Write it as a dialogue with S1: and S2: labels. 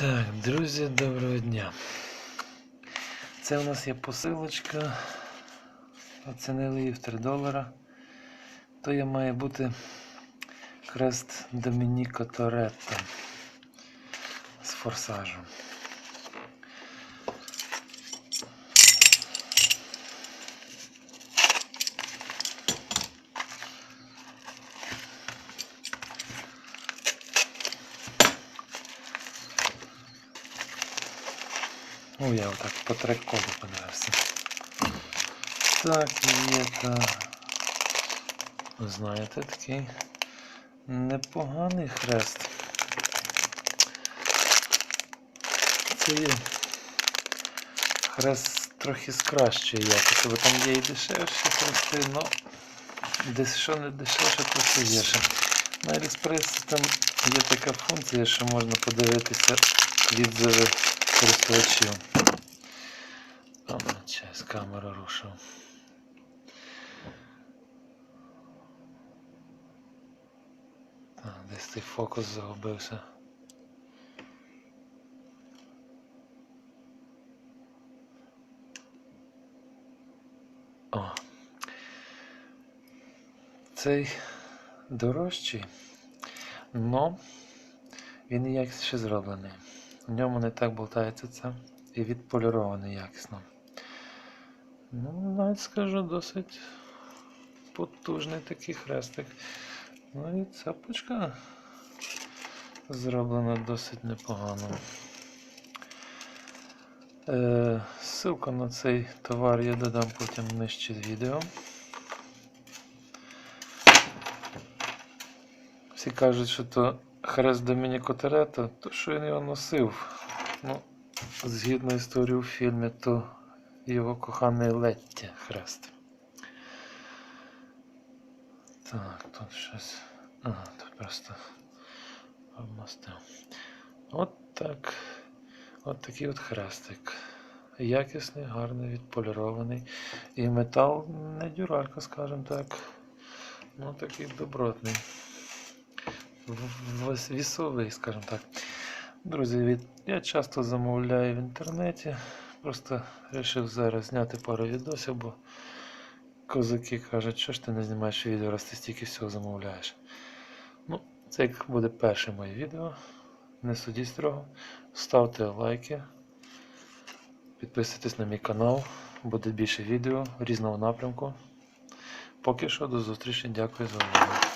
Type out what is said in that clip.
S1: Так, друзі, доброго дня. Це у нас є посилочка. Оцінили її в 3 долара. То є має бути крест Домініко Торетто з форсажем. Ну, я отак по трек-коду подивився. Так, є та. Знаєте, такий непоганий хрест. Це є хрест трохи з кращої якості, бо там є і дешевші хрести, але десь що не дешевше, то все є ще. На Аліекспресі там є така функція, що можна подивитися відзиви користувачів. Там через камеру рушив. Так, десь цей фокус загубився. О. Цей дорожчий, но він якіше зроблений. В ньому не так болтається це і відполірований якісно. Ну, навіть скажу, досить потужний такий хрестик. Ну і цепочка зроблена досить непогано. Е, ссылку на цей товар я додам потім нижче відео. Всі кажуть, що то хрест Домініко Торетто, то що він його носив. Ну, згідно історії у фільмі, то його коханий Летті хрест. Так, тут щось. Ага, тут просто обмастив. От так. От такий от хрестик. Якісний, гарний, відполірований. І метал не дюралька, скажімо так. Ну такий добротний. Вісовий, скажімо так. Друзі, я часто замовляю в інтернеті. Просто вирішив зараз зняти пару відосів, бо козаки кажуть, що ж ти не знімаєш відео, раз ти стільки всього замовляєш. Ну, це буде перше моє відео. Не судіть строго. Ставте лайки. Підписуйтесь на мій канал. Буде більше відео різного напрямку. Поки що до зустрічі. Дякую за увагу.